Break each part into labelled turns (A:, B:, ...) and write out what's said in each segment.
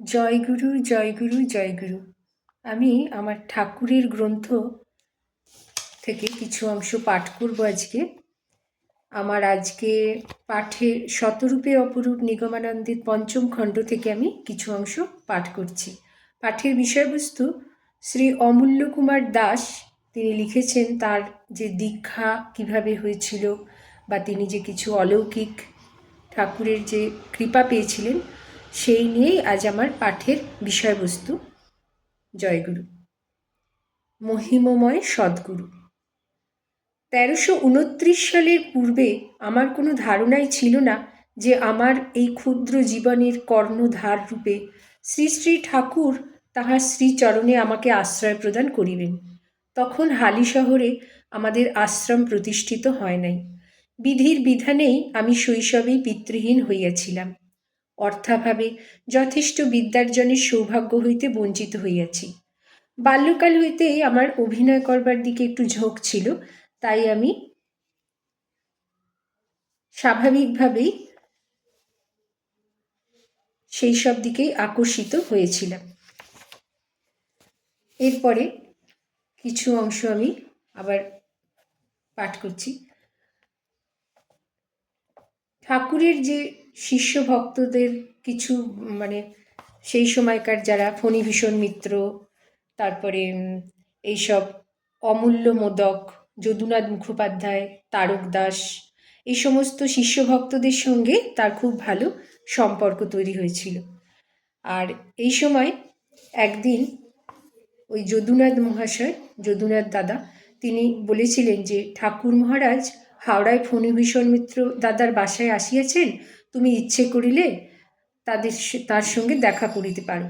A: জয়গুরু জয়গুরু জয়গুরু আমি আমার ঠাকুরের গ্রন্থ থেকে কিছু অংশ পাঠ করব আজকে। আমার আজকে পাঠের শতরূপে অপরূপ নিগমানন্দের পঞ্চম খণ্ড থেকে আমি কিছু অংশ পাঠ করছি। পাঠের বিষয়বস্তু, শ্রী অমূল্য কুমার দাস, তিনি লিখেছেন তার যে দীক্ষা কীভাবে হয়েছিল বা তিনি যে কিছু অলৌকিক ঠাকুরের যে কৃপা পেয়েছিলেন সেই নিয়েই আজ আমার পাঠের বিষয়বস্তু। জয়গুরু। মহিমময় সদ্গুরু। তেরোশো উনত্রিশ সালের পূর্বে আমার কোনো ধারণাই ছিল না যে আমার এই ক্ষুদ্র জীবনের কর্ণধার রূপে শ্রী শ্রী ঠাকুর তাহার শ্রীচরণে আমাকে আশ্রয় প্রদান করিবেন। তখন হালি শহরে আমাদের আশ্রম প্রতিষ্ঠিত হয় নাই। বিধির বিধানেই আমি শৈশবেই পিতৃহীন হইয়াছিলাম। অর্থাভাবে যথেষ্ট বিদ্যার্জনের সৌভাগ্য হইতে বঞ্চিত হইয়াছি। বাল্যকাল হইতেই আমার অভিনয় করবার দিকে একটু ঝোঁক ছিল, তাই আমি স্বাভাবিকভাবেই সেই সব দিকেই আকর্ষিত হয়েছিলাম। এরপরে কিছু অংশ আমি আবার পাঠ করছি। ঠাকুরের যে শিষ্য ভক্তদের কিছু মানে সেই সময়কার যারা ফণীভূষণ মিত্র, তারপরে এইসব অমূল্য মোদক, যদুনাথ মুখোপাধ্যায়, তারক দাস, এই সমস্ত শিষ্য ভক্তদের সঙ্গে তার খুব ভালো সম্পর্ক তৈরি হয়েছিল। আর এই সময় একদিন ওই যদুনাথ মহাশয়, যদুনাথ দাদা, তিনি বলেছিলেন যে, ঠাকুর মহারাজ হাওড়ায় ফণীভূষণ মিত্র দাদার বাসায় আসিয়াছেন? তুমি ইচ্ছে করিলে তাদের তার সঙ্গে দেখা করিতে পারো।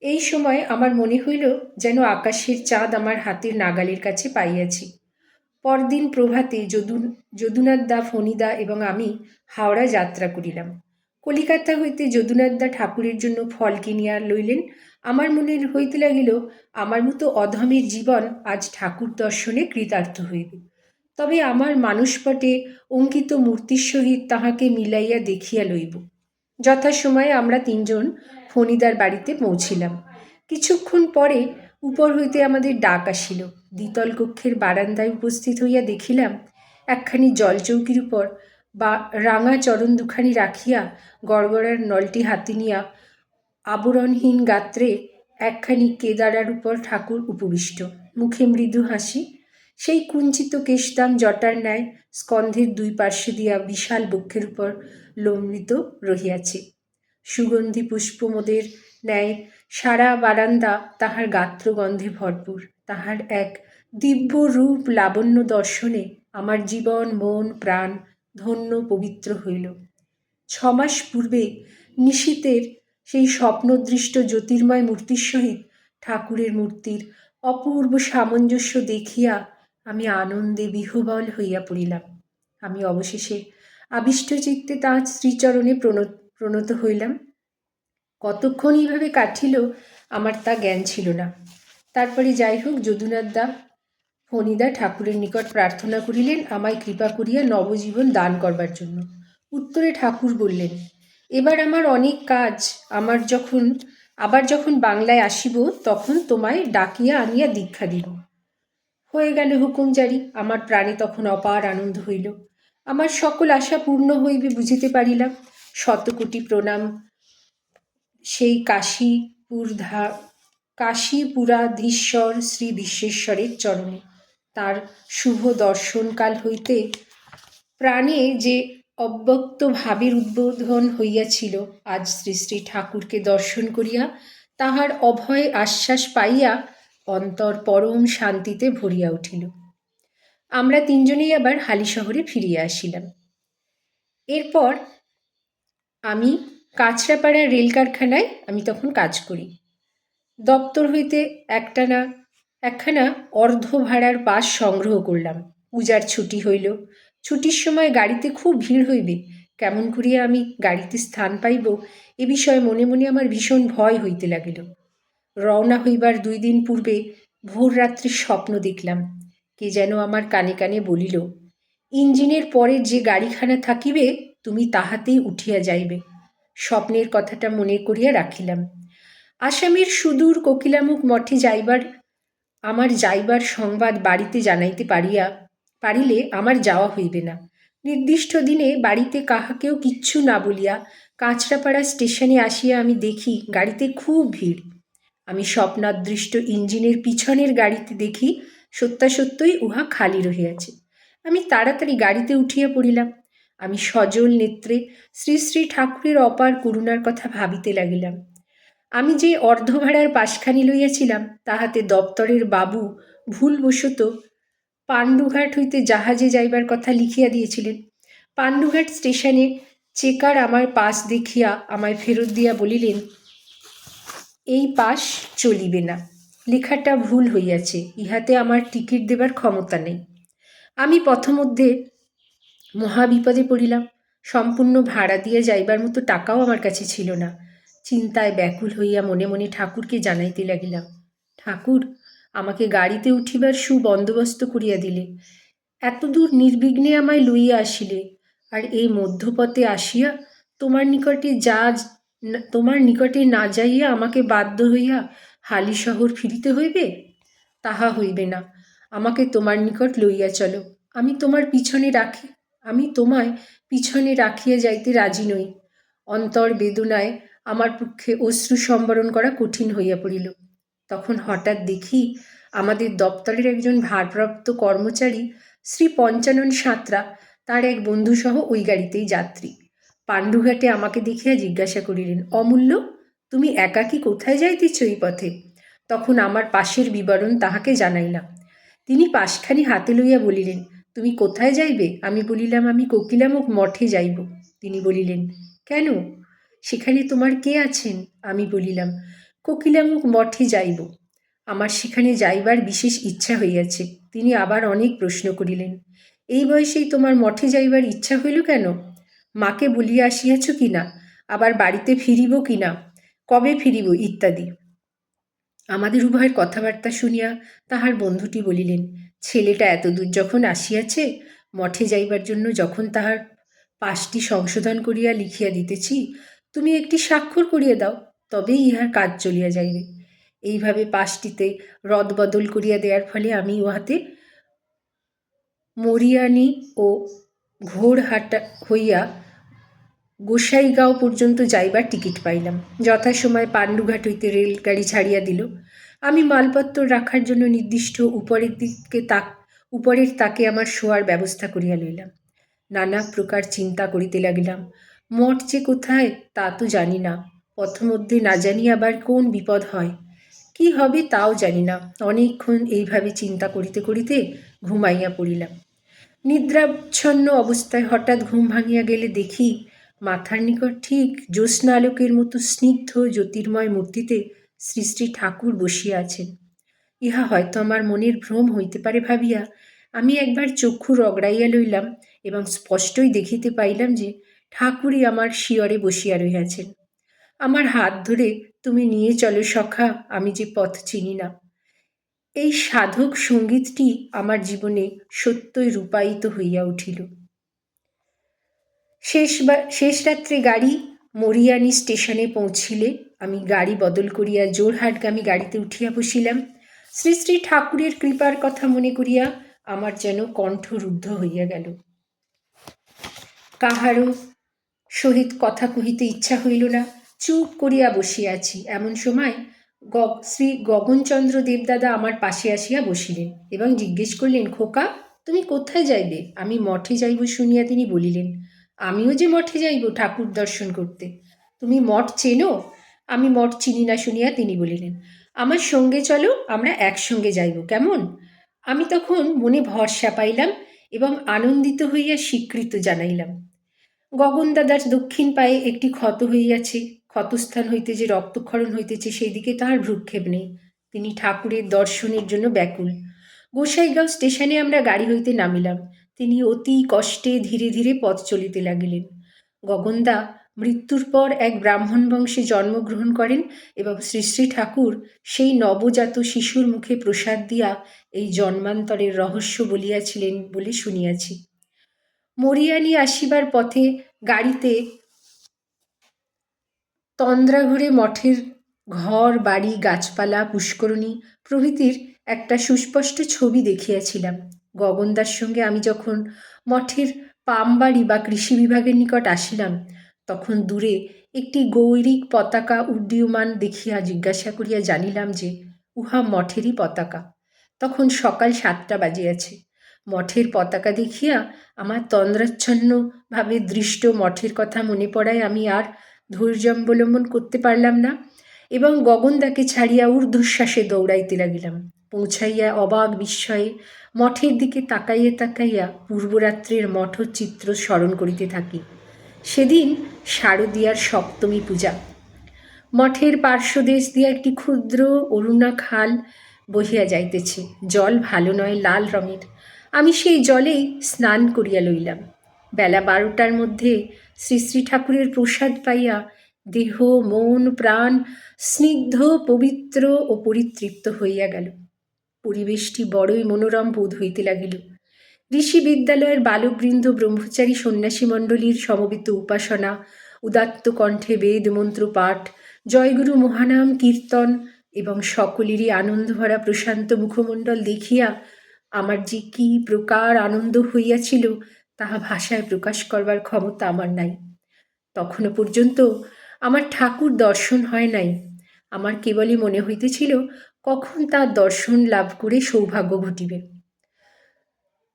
A: এই সময় আমার মনে হইল যেন আকাশের চাঁদ আমার হাতের নাগালের কাছে পাইয়াছি। পরদিন প্রভাতে যদু, যদুনাথ দা ফণিদা এবং আমি হাওড়া যাত্রা করিলাম। কলিকাতা হইতে যদুনাথ দা ঠাকুরের জন্য ফল কিনিয়া লইলেন। আমার মনে হইতে লাগিল, আমার মতো অধমের জীবন আজ ঠাকুর দর্শনে কৃতার্থ হইবে। তবে আমার মানসপটে অঙ্কিত মূর্তির সহিত তাহাকে মিলাইয়া দেখিয়া লইব। যথাসময়ে আমরা তিনজন ফণিদার বাড়িতে পৌঁছিলাম। কিছুক্ষণ পরে উপর হইতে আমাদের ডাক আসিল। দ্বিতল কক্ষের বারান্দায় উপস্থিত হইয়া দেখিলাম, একখানি জলচৌকির উপর বা রাঙা চরণ দুখানি রাখিয়া গড়গড়ার নলটি হাতে নিয়া আবরণহীন গাত্রে একখানি কেদারার উপর ঠাকুর উপবিষ্ট। মুখে মৃদু হাসি সেই কুঞ্চিত কেশদাম জটার ন্যায় স্কন্ধের দুই পার্শ্বে দিয়া বিশাল বক্ষের উপর লম্বিত রহিয়াছে। সুগন্ধি পুষ্পমোদের ন্যায় সারা বারান্দা তাহার গাত্রগন্ধে ভরপুর। তাহার এক দিব্য রূপ লাবণ্য দর্শনে আমার জীবন, মন, প্রাণ ধন্য পবিত্র হইল। ছমাস পূর্বে নিশীতের সেই স্বপ্নদৃষ্ট জ্যোতির্ময় মূর্তির সহিত ঠাকুরের মূর্তির অপূর্ব সামঞ্জস্য দেখিয়া আমি আনন্দে বিহবল হইয়া পড়িলাম। আমি অবশেষে আবিষ্টচিত্তে তাঁর শ্রীচরণে প্রণত হইলাম। কতক্ষণ এইভাবে কাটিল আমার তা জ্ঞান ছিল না। তারপরে যাই হোক, যদুনাথ দা, ফণিদা ঠাকুরের নিকট প্রার্থনা করিলেন আমায় কৃপা করিয়া নবজীবন দান করবার জন্য। উত্তরে ঠাকুর বললেন, এবার আমার অনেক কাজ, আমার যখন, আবার যখন বাংলায় আসিব, তখন তোমায় ডাকিয়া আনিয়া দীক্ষা দিব। হয়ে গেল হুকুম জারি। আমার প্রাণে তখন অপার আনন্দ হইল। আমার সকল আশা পূর্ণ হইবে বুঝিতে পারিলাম। শতকোটি প্রণাম। সেই কাশীপুর কাশীপুরাধীশ্বর শ্রী বিশ্বেশ্বরের চরণে। তার শুভ দর্শনকাল হইতে প্রাণে যে অব্যক্ত ভাবের উদ্বোধন হইয়াছিল, আজ শ্রী শ্রী ঠাকুরকে দর্শন করিয়া তাহার অভয় আশ্বাস পাইয়া অন্তর পরম শান্তিতে ভরিয়া উঠিল। আমরা তিনজনেই আবার হালি শহরে ফিরিয়া আসিলাম। এরপর আমি কাঁচরাপাড়া রেল কারখানায় আমি তখন কাজ করি। দপ্তর হইতে একটানা, একখানা অর্ধ ভাড়ার পাস সংগ্রহ করলাম। পূজার ছুটি হইল। ছুটির সময় গাড়িতে খুব ভিড় হইবে, কেমন করিয়া আমি গাড়িতে স্থান পাইব এ বিষয়ে মনে মনে আমার ভীষণ ভয় হইতে লাগিল। রওনা হইবার দুই দিন পূর্বে ভোর রাত্রে স্বপ্ন দেখলাম। কে যেন আমার কানে কানে বলিল, ইঞ্জিনের পরে যে গাড়িখানা থাকিবে, তুমি তাহাতেই উঠিয়া যাইবে। স্বপ্নের কথাটা মনে করিয়া রাখিলাম। আসামের সুদূর কোকিলামুখ মঠে যাইবার, আমার যাইবার সংবাদ বাড়িতে জানাইতে পারিয়া, পারিলে আমার যাওয়া হইবে না। নির্দিষ্ট দিনে বাড়িতে কাহাকেও কিচ্ছু না বলিয়া কাঁচরাপাড়া স্টেশনে আসিয়া আমি দেখি গাড়িতে খুব ভিড়। আমি স্বপ্নাদৃষ্ট ইঞ্জিনের পিছনের গাড়িতে দেখি সত্যাসত্যই উহা খালি রহিয়াছে। আমি তাড়াতাড়ি গাড়িতে উঠিয়া পড়িলাম। আমি সজল নেত্রে শ্রী শ্রী ঠাকুরের অপার করুণার কথা ভাবিতে লাগিলাম। আমি যে অর্ধভাড়ার পাশখানি লইয়াছিলাম, তাহাতে দপ্তরের বাবু ভুলবশত পাণ্ডুঘাট হইতে জাহাজে যাইবার কথা লিখিয়া দিয়েছিলেন। পাণ্ডুঘাট স্টেশনে চেকার আমার পাস দেখিয়া আমায় ফেরত দিয়া বলিলেন এই পাস চলিবে না। লেখাটা ভুল হইয়াছে, ইহাতে আমার টিকিট দেবার ক্ষমতা নেই। আমি পথমধ্যে মহাবিপদে পড়িলাম, সম্পূর্ণ ভাড়া দিয়ে যাইবার মতো টাকাও আমার কাছে ছিল না। চিন্তায় ব্যাকুল হইয়া মনে মনে ঠাকুরকে জানাইতে লাগিলাম, ঠাকুর, আমাকে গাড়িতে উঠিবার সুবন্দোবস্ত করিয়া দিলে। এতদূর নির্বিঘ্নে আমায় লইয়া আসিলে, আর এই মধ্যপথে আসিয়া তোমার নিকটে যা তোমার নিকটে না যাইয়া আমাকে বাধ্য হইয়া হালি শহর ফিরিতে হইবে? তাহা হইবে না। আমাকে তোমার নিকট লইয়া চলো। আমি তোমার পিছনে রাখি, আমি তোমায় পিছনে রাখিয়া যাইতে রাজি নই। অন্তর বেদনায় আমার পক্ষে অশ্রু সম্বরণ করা কঠিন হইয়া পড়িল। তখন হঠাৎ দেখি আমাদের দপ্তরের একজন ভারপ্রাপ্ত কর্মচারী শ্রী পঞ্চানন সাঁতরা, তার এক বন্ধুসহ ওই গাড়িতেই যাত্রী। পাণ্ডুঘাটে আমাকে দেখিয়া জিজ্ঞাসা করিলেন, অমূল্য, তুমি একাকী কোথায় যাইতেছ এই পথে? তখন আমার পাশের বিবরণ তাহাকে জানাইলাম। তিনি পাশখানি হাতে লইয়া বলিলেন, তুমি কোথায় যাইবে? আমি বলিলাম, আমি কোকিলামুখ মঠে যাইব। তিনি বলিলেন, কেন? সেখানে তোমার কে আছেন? আমি বলিলাম, কোকিলামুখ মঠে যাইব। আমার সেখানে যাইবার বিশেষ ইচ্ছা হইয়াছে। তিনি আবার অনেক প্রশ্ন করিলেন, এই বয়সেই তোমার মঠে যাইবার ইচ্ছা হইল কেন? মাকে বলিয়া আসিয়াছ কি না আবার বাড়িতে ফিরিব কি না কবে ফিরিব ইত্যাদি? আমাদের উভয়ের কথাবার্তা শুনিয়া তাহার বন্ধুটি বলিলেন, ছেলেটা এতদূর যখন আসিয়াছে, মঠে যাইবার জন্য যখন তাহার পাশটি সংশোধন করিয়া লিখিয়া দিতেছি, তুমি একটি স্বাক্ষর করিয়া দাও, তবেই ইহার কাজ চলিয়া যাইবে। এইভাবে পাশটিতে রদবদল করিয়া দেওয়ার ফলে আমি উহাতে মরিয়ানি ও ঘোড়হাটা হইয়া গোসাইগাঁও পর্যন্ত যাইবার টিকিট পাইলাম। যথাসময় পাণ্ডুঘাট হইতে রেলগাড়ি ছাড়িয়া দিল। আমি মালপত্র রাখার জন্য নির্দিষ্ট উপরের দিকে তাক, উপরের তাকে আমার শোয়ার ব্যবস্থা করিয়া লইলাম। নানা প্রকার চিন্তা করিতে লাগিলাম। মঠ যে কোথায়, তা তো জানি না। পথমধ্যে না জানি আবার কোন বিপদ হয়। কি হবে তাও জানি না। অনেকক্ষণ এইভাবে চিন্তা করিতে করিতে ঘুমাইয়া পড়িলাম। নিদ্রাচ্ছন্ন অবস্থায় হঠাৎ ঘুম ভাঙিয়া গেলে দেখি মাথার নিকট ঠিক জ্যোৎস্না আলোকের মতো স্নিগ্ধ জ্যোতির্ময় মূর্তিতে শ্রী শ্রী ঠাকুর বসিয়া আছেন। ইহা হয়তো আমার মনের ভ্রম হইতে পারে ভাবিয়া, আমি একবার চক্ষু রগড়াইয়া লইলাম এবং স্পষ্টই দেখিতে পাইলাম যে ঠাকুরই আমার শিয়রে বসিয়া রহিয়াছেন। আমার হাত ধরে তুমি নিয়ে চলো সখা, আমি যে পথ চিনি না। এই সাধক সঙ্গীতটি আমার জীবনে সত্যই রূপায়িত হইয়া উঠিল। শেষ শেষ রাত্রে গাড়ি মরিয়ানি স্টেশনে পৌঁছিলে। আমি গাড়ি বদল করিয়া জোরহাটগামী গাড়িতে উঠিয়া বসিলাম। শ্রী শ্রী ঠাকুরের কৃপার কথা মনে করিয়া আমার যেন কণ্ঠ রুদ্ধ হইয়া গেল। কাহারও সহিত কথা কহিতে ইচ্ছা হইল না। চুপ করিয়া বসিয়াছি এমন সময় গ, শ্রী গগনচন্দ্র দেবদাদা আমার পাশে আসিয়া বসিলেন এবং জিজ্ঞেস করলেন, খোকা, তুমি কোথায় যাইবে? আমি মঠে যাইব শুনিয়া তিনি বলিলেন আমিও যে মঠে যাইব ঠাকুর দর্শন করতে। তুমি মঠ চেনো? আমি মঠ চিনি না শুনিয়া তিনি বলিলেন, আমার সঙ্গে চলো, আমরা একসঙ্গে যাইব, কেমন? আমি তখন মনে ভরসা পাইলাম এবং আনন্দিত হইয়া স্বীকৃত জানাইলাম। গগন দাদার দক্ষিণ পায়ে একটি ক্ষত হইয়াছে, ক্ষতস্থান হইতে যে রক্তক্ষরণ হইতেছে সেই দিকে তাহার ভ্রুক্ষেপ নেই। তিনি ঠাকুরের দর্শনের জন্য ব্যাকুল। গোসাইগাঁও স্টেশনে আমরা গাড়ি হইতে নামিলাম। তিনি অতি কষ্টে ধীরে ধীরে পথ চলিতে লাগিলেন। গগনদা মৃত্যুর পর এক ব্রাহ্মণ বংশে জন্মগ্রহণ করেন এবং শ্রী শ্রী ঠাকুর সেই নবজাত শিশুর মুখে প্রসাদ দিয়া এই জন্মান্তরের রহস্য বলিয়াছিলেন বলে শুনিয়াছি। মরিয়ানি আসিবার পথে গাড়িতে তন্দ্রাঘরে মঠের ঘর, বাড়ি, গাছপালা, পুষ্করণী প্রভৃতির একটা সুস্পষ্ট ছবি দেখিয়াছিলাম। গগনদার সঙ্গে আমি যখন মঠের পামবাড়ি বা কৃষি বিভাগের নিকট আসিলাম, তখন দূরে একটি গৌরিক পতাকা উড্ডীয়মান দেখিয়া জিজ্ঞাসা করিয়া জানিলাম যে, উহা মঠেরই পতাকা। তখন সকাল সাতটা বাজিয়াছে। মঠের পতাকা দেখিয়া আমার তন্দ্রাচ্ছন্নভাবে দৃষ্ট মঠের কথা মনে পড়ায় আমি আর ধৈর্য অবলম্বন করতে পারলাম না এবং গগনদাকে ছাড়িয়া ঊর্ধ্বশ্বাসে দৌড়াইতে লাগিলাম। পৌঁছাইয়া অবাক বিস্ময়ে মঠের দিকে তাকাইয়া তাকাইয়া পূর্বরাত্রের মঠচিত্র স্মরণ করিতে থাকি। সেদিন শারদীয়ার সপ্তমী পূজা। মঠের পার্শ্বদেশ দিয়া একটি ক্ষুদ্র অরুণা খাল বহিয়া যাইতেছে। জল ভালো নয়, লাল রঙের। আমি সেই জলেই স্নান করিয়া লইলাম। বেলা বারোটার মধ্যে শ্রী শ্রী ঠাকুরের প্রসাদ পাইয়া দেহ, মন, প্রাণ স্নিগ্ধ, পবিত্র ও পরিতৃপ্ত হইয়া গেল। পরিবেশটি বড়ই মনোরম বোধ হইতে লাগিল। ঋষি বিদ্যালয়ের বালকবৃন্দ ব্রহ্মচারী সন্ন্যাসী মণ্ডলীর সমবেত উপাসনা, উদাত্ত কণ্ঠে বেদ, মন্ত্র পাঠ, জয়গুরু মহানাম, কীর্তন এবং সকলেরই আনন্দভরা প্রশান্ত মুখমণ্ডল দেখিয়া আমার যে কি প্রকার আনন্দ হইয়াছিল, তাহা ভাষায় প্রকাশ করবার ক্ষমতা আমার নাই। তখনও পর্যন্ত আমার ঠাকুর দর্শন হয় নাই। আমার কেবলই মনে হইতেছিল কখন তার দর্শন লাভ করে সৌভাগ্য ঘটিবে?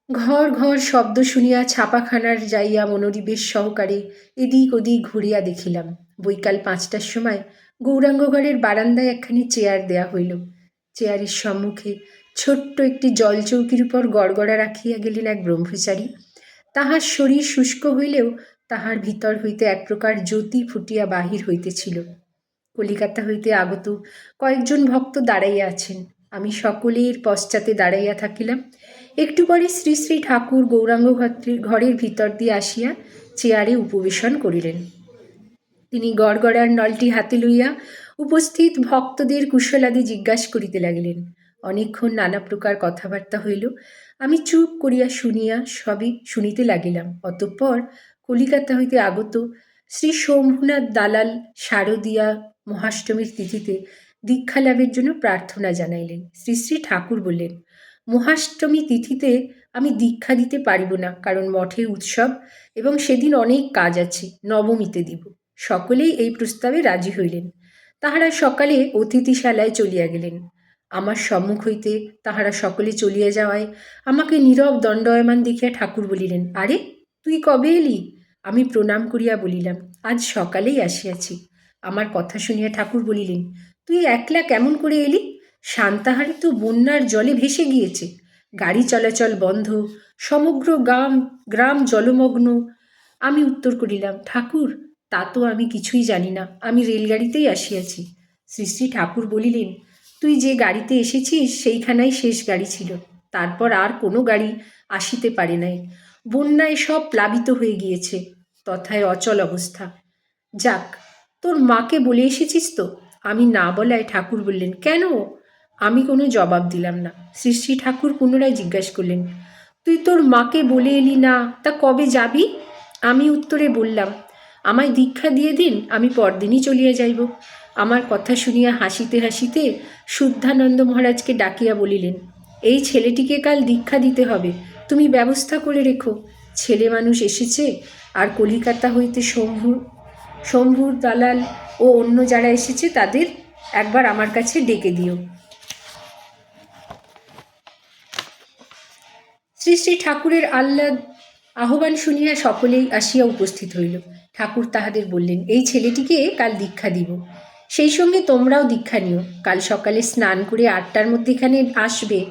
A: ঘর ঘর শব্দ শুনিয়া ছাপাখানার যাইয়া মনোনিবেশ সহকারে এদিক ওদিক ঘুরিয়া দেখিলাম। বৈকাল পাঁচটার সময় গৌরাঙ্গঘরের বারান্দায় একখানি চেয়ার দেয়া হইল। চেয়ারের সম্মুখে ছোট্ট একটি জলচৌকির উপর গড়গড়া রাখিয়া গেলেন এক ব্রহ্মচারী। তাহার শরীর শুষ্ক হইলেও তাহার ভিতর হইতে এক প্রকার জ্যোতি ফুটিয়া বাহির হইতেছিল। কলিকাতা হইতে আগত কয়েকজন ভক্ত দাঁড়াইয়া আছেন। আমি সকলের পশ্চাতে দাঁড়াইয়া থাকিলাম। একটু পরে শ্রী শ্রী ঠাকুর গৌরাঙ্গ ঘরের ভিতর দিয়ে আসিয়া চেয়ারে উপবেশন করিলেন। তিনি গড়গড়ার নলটি হাতে লইয়া উপস্থিত ভক্তদের কুশলাদি জিজ্ঞাসা করিতে লাগিলেন। অনেকক্ষণ নানা প্রকার কথাবার্তা হইল। আমি চুপ করিয়া শুনিয়া সবই শুনিতে লাগিলাম। অতঃপর কলিকাতা হইতে আগত শ্রী শম্ভুনাথ দালাল শারদিয়া মহাষ্টমীর তিথিতে দীক্ষা লাভের জন্য প্রার্থনা জানাইলেন। শ্রী শ্রী ঠাকুর বললেন, মহাষ্টমী তিথিতে আমি দীক্ষা দিতে পারিব না, কারণ মঠে উৎসব এবং সেদিন অনেক কাজ আছে, নবমীতে দিব। সকলেই এই প্রস্তাবে রাজি হইলেন। তাহারা সকালে অতিথিশালায় চলিয়া গেলেন। আমার সম্মুখ হইতে তাহারা সকলে চলিয়া যাওয়ায় আমাকে নীরব দণ্ডয়মান দেখিয়া ঠাকুর বলিলেন, আরে, তুই কবে এলি? আমি প্রণাম করিয়া বলিলাম, আজ সকালেই আসিয়াছি। আমার কথা শুনিয়া ঠাকুর বলিলেন, তুই একলা কেমন করে এলি? শান্তাহারে তো বন্যার জলে ভেসে গিয়েছে। গাড়ি চলাচল বন্ধ, সমগ্র গ্রাম গ্রাম জলমগ্ন। আমি উত্তর করিলাম, ঠাকুর, তা তো আমি কিছুই জানি না, আমি রেলগাড়িতেই আসিয়াছি। শ্রী শ্রী ঠাকুর বলিলেন, তুই যে গাড়িতে এসেছিস, সেইখানাই শেষ গাড়ি ছিল। তারপর আর কোনো গাড়ি আসিতে পারে নাই। বন্যায় সব প্লাবিত হয়ে গিয়েছে, তথায় অচল অবস্থা। যাক তোর মাকে বলে এসেছিস তো? আমি না বলায় ঠাকুর বললেন, কেন? আমি কোনো জবাব দিলাম না। শ্রী শ্রী ঠাকুর পুনরায় জিজ্ঞাসা করলেন, তুই তোর মাকে বলে এলি না, তা কবে যাবি? আমি উত্তরে বললাম, আমায় দীক্ষা দিয়ে দিন, আমি পরদিনই চলিয়া যাইব। আমার কথা শুনিয়া হাসিতে হাসিতে শুদ্ধানন্দ মহারাজকে ডাকিয়া বলিলেন, এই ছেলেটিকে কাল দীক্ষা দিতে হবে, তুমি ব্যবস্থা করে রেখো। ছেলে মানুষ এসেছে, আর কলিকাতা হইতে শম্ভুর শম্ভুর দালাল ও অন্য যারা এসেছে তাদের একবার আমার কাছে ডেকে দিও। শ্রী শ্রী ঠাকুরের আহ্লাদ, আহ্বান শুনিয়া সকলেই আসিয়া উপস্থিত হইল। ঠাকুর তাহাদের বললেন, এই ছেলেটিকে কাল দীক্ষা দিব। সেই সঙ্গে তোমরাও দীক্ষা নিও। কাল সকালে স্নান করে আটটার মধ্যে এখানে আসবে।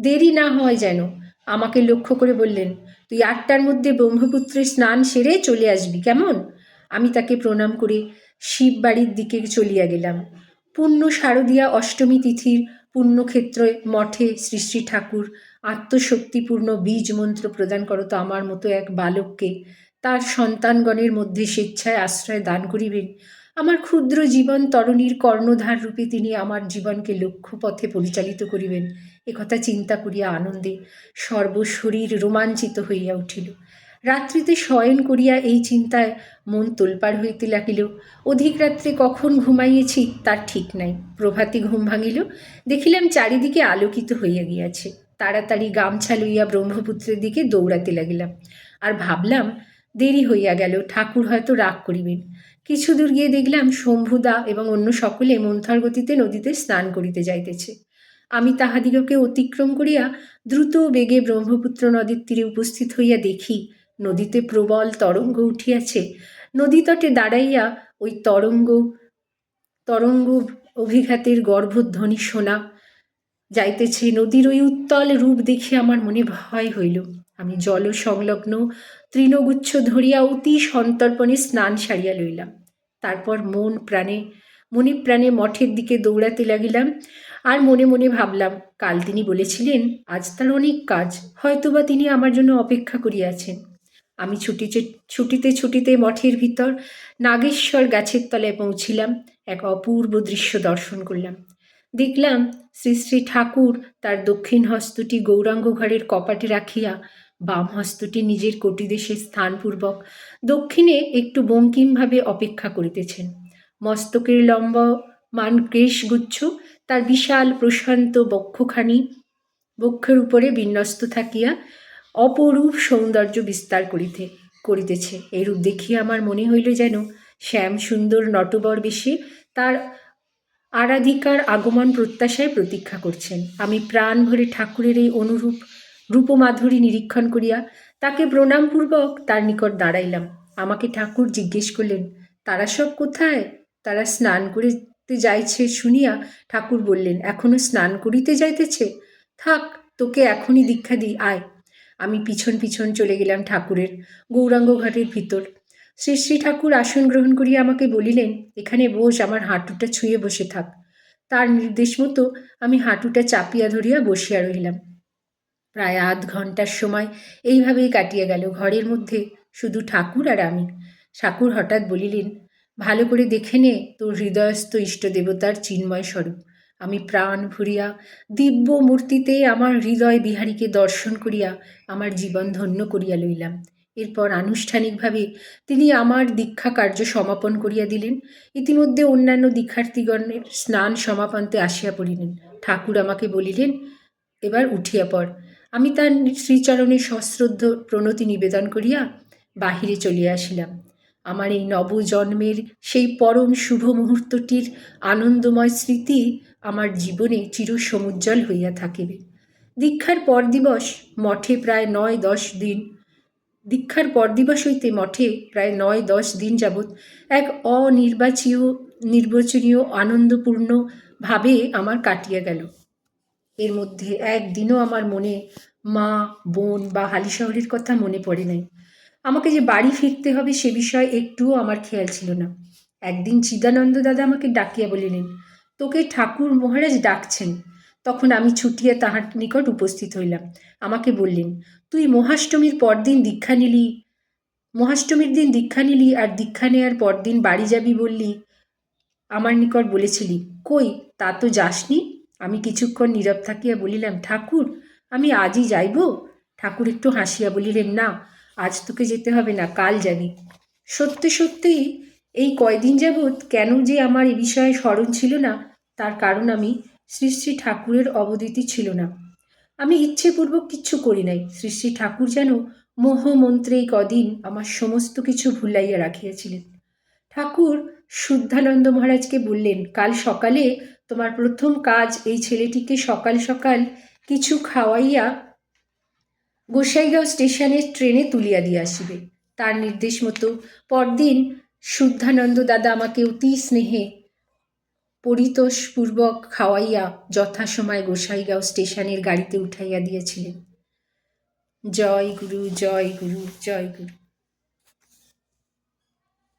A: দেরি না হয় যেন। আমাকে লক্ষ্য করে বললেন, তুই আটটার মধ্যে ব্রহ্মপুত্রের স্নান সেরে চলে আসবি, কেমন? আমি তাকে প্রণাম করে শিব বাড়ির দিকে চলিয়া গেলাম। পূর্ণ শারদীয়া অষ্টমী তিথির পুণ্যক্ষেত্রে মঠে শ্রী শ্রী ঠাকুর আত্মশক্তিপূর্ণ বীজ মন্ত্র প্রদান করত আমার মতো এক বালককে। তার সন্তানগণের মধ্যে স্বেচ্ছায় আশ্রয় দান করিবেন। আমার ক্ষুদ্র জীবন তরণীর কর্ণধার রূপে তিনি আমার জীবনকে লক্ষ্য পথে পরিচালিত করিবেন। একথা চিন্তা করিয়া আনন্দে সর্বশরীর রোমাঞ্চিত হইয়া উঠিল। রাত্রিতে শয়ন করিয়া এই চিন্তায় মন তোলপাড় হইতে লাগিল। অধিক রাত্রে কখন ঘুমাইয়েছি তার ঠিক নাই। প্রভাতে ঘুম ভাঙিল। দেখিলাম চারিদিকে আলোকিত হইয়া গিয়াছে। তাড়াতাড়ি গামছা লইয়া ব্রহ্মপুত্রের দিকে দৌড়াতে লাগিলাম। আর ভাবলাম, দেরি হইয়া গেল, ঠাকুর হয়তো রাগ করিবেন। কিছু দূর গিয়ে দেখলাম শম্ভুদা এবং অন্য সকলে মন্থর গতিতে নদীতে স্নান করিতে যাইতেছে। আমি তাহাদিগকে অতিক্রম করিয়া দ্রুত বেগে ব্রহ্মপুত্র নদীর তীরে উপস্থিত হইয়া দেখি নদীতে প্রবল তরঙ্গ উঠিয়াছে। নদীতটে দাঁড়াইয়া ওই তরঙ্গ তরঙ্গ অভিঘাতের গর্ভধ্বনি শোনা। যাইতেছে নদীর ওই উত্তল রূপ দেখে আমার মনে ভয় হইল। আমি জল সংলগ্ন তৃণগুচ্ছ ধরিয়া অতি সন্তর্পণে স্নান সারিয়া লইলাম। তারপর মন প্রাণে, মনে প্রাণে মঠের দিকে দৌড়াতে লাগিলাম আর মনে মনে ভাবলাম, কাল তিনি বলেছিলেন, আজ তার অনেক কাজ, হয়তোবা তিনি আমার জন্য অপেক্ষা করিয়াছেন। আমি ছুটিতে ছুটিতে ছুটিতে মঠের ভিতর নাগেশ্বর গাছের তলায় পৌঁছিলাম, এক অপূর্ব দৃশ্য দর্শন করলাম। দেখলাম শ্রী শ্রী ঠাকুর তার দক্ষিণ হস্তটি গৌরাঙ্গ ঘরের কপাটে রাখিয়া, বাম হস্তটি নিজের কটিদেশে স্থানপূর্বক, দক্ষিণে একটু বঙ্কিমভাবে অপেক্ষা করিতেছেন। মস্তকের লম্ব মান কেশগুচ্ছ তার বিশাল প্রশান্ত বক্ষখানি, বক্ষের উপরে বিন্যস্ত থাকিয়া অপরূপ সৌন্দর্য বিস্তার করিতে, করিতেছে। এরূপ দেখিয়া আমার মনে হইল যেন শ্যাম সুন্দর নটবর বেশে তার আরাধিকার আগমন প্রত্যাশায় প্রতীক্ষা করছেন। আমি প্রাণ ভরে ঠাকুরের এই অনুরূপ রূপমাধুরী নিরীক্ষণ করিয়া তাকে প্রণামপূর্বক তার নিকট দাঁড়াইলাম। আমাকে ঠাকুর জিজ্ঞেস করলেন, তারা সব কোথায়? তারা স্নান করিতে যাইছে শুনিয়া ঠাকুর বললেন, এখনও স্নান করিতে যাইতেছে? থাক, তোকে এখনই দীক্ষা দিই, আয়। আমি পিছন পিছন চলে গেলাম ঠাকুরের গৌরাঙ্গ ঘাটের ভিতর। শ্রী শ্রী ঠাকুর আসন গ্রহণ করিয়া আমাকে বলিলেন, এখানে বস, আমার হাঁটুটা ছুঁয়ে বসে থাক তার নির্দেশ মতো আমি হাঁটুটা চাপিয়া ধরিয়া বসিয়া রহিলাম। প্রায় আধ ঘণ্টার সময় এইভাবেই কাটিয়া গেল ঘরের মধ্যে শুধু ঠাকুর আর আমি। ঠাকুর হঠাৎ বলিলেন, ভালো করে দেখে নে, তোর হৃদয়স্থ ইষ্ট দেবতার চিন্ময় স্বরূপ। আমি প্রাণ ভরিয়া দিব্য মূর্তিতে আমার হৃদয় বিহারীকে দর্শন করিয়া আমার জীবন ধন্য করিয়া লইলাম। এরপর আনুষ্ঠানিকভাবে তিনি আমার দীক্ষা কার্য সমাপন করিয়া দিলেন। ইতিমধ্যে অন্যান্য দীক্ষার্থীগণের স্নান সমাপন্তে আসিয়া পড়িলেন। ঠাকুর আমাকে বলিলেন, এবার উঠিয়া পড়। আমি তার শ্রীচরণে সশ্রদ্ধ প্রণতি নিবেদন করিয়া বাহিরে চলিয়া আসিলাম। আমার এই নবজন্মের সেই পরম শুভ মুহূর্তটির আনন্দময় স্মৃতি আমার জীবনে চিরসমুজ্জ্বল হইয়া থাকিবে। দীক্ষার পর দিবস মঠে প্রায় নয় দশ দিন। দীক্ষার পর দিবস হইতে মঠে প্রায় নয় দশ দিন যাবৎ এক অনির্বাচীয়, নির্বাচনীয়, আনন্দপূর্ণ ভাবে আমার কাটিয়া গেল। এর মধ্যে একদিনও আমার মনে মা, বোন বা হালি শহরের কথা মনে পড়ে নাই। আমাকে যে বাড়ি ফিরতে হবে সে বিষয়ে একটুও আমার খেয়াল ছিল না। একদিন চিদানন্দ দাদা আমাকে ডাকিয়া বলিলেন তোকে ঠাকুর মহারাজ ডাকছেন। তখন আমি ছুটিয়া তাহার নিকট উপস্থিত হইলাম। আমাকে বললেন, তুই মহাষ্টমীর পরদিন দীক্ষা নিলি? মহাষ্টমীর দিন দীক্ষা নিলি আর দীক্ষা নেওয়ার পরদিন বাড়ি যাবি বললি? আমার নিকট বলেছিলি, কই, তা তো যাসনি? আমি কিছুক্ষণ নীরব থাকিয়া বলিলাম, ঠাকুর, আমি আজই যাইব? ঠাকুর একটু হাসিয়া বলিলেন, না, আজ তোকে যেতে হবে না, কাল যাবি। সত্যি সত্যিই এই কয়দিন যাবৎ কেন যে আমার এ বিষয়ে স্মরণ ছিল না তার কারণ আমি শ্রী শ্রী ঠাকুরের অবদিতি ছিল না। আমি ইচ্ছেপূর্বক কিচ্ছু করি নাই। শ্রী শ্রী ঠাকুর যেন মোহমন্ত্রে এই কদিন আমার সমস্ত কিছু ভুলাইয়া রাখিয়াছিলেন। ঠাকুর শুদ্ধানন্দ মহারাজকে বললেন, কাল সকালে তোমার প্রথম কাজ এই ছেলেটিকে সকাল সকাল কিছু খাওয়াইয়া গোসাইগাঁও স্টেশনের ট্রেনে তুলিয়া দিয়ে আসিবে। তার নির্দেশ মতো পরদিন শুদ্ধানন্দ দাদা আমাকে অতি স্নেহে পরিতোষপূর্বক খাওয়াইয়া যথাসময় গোসাইগাঁও স্টেশনের গাড়িতে উঠাইয়া দিয়েছিলেন। জয় গুরু জয় গুরু জয় গুরু।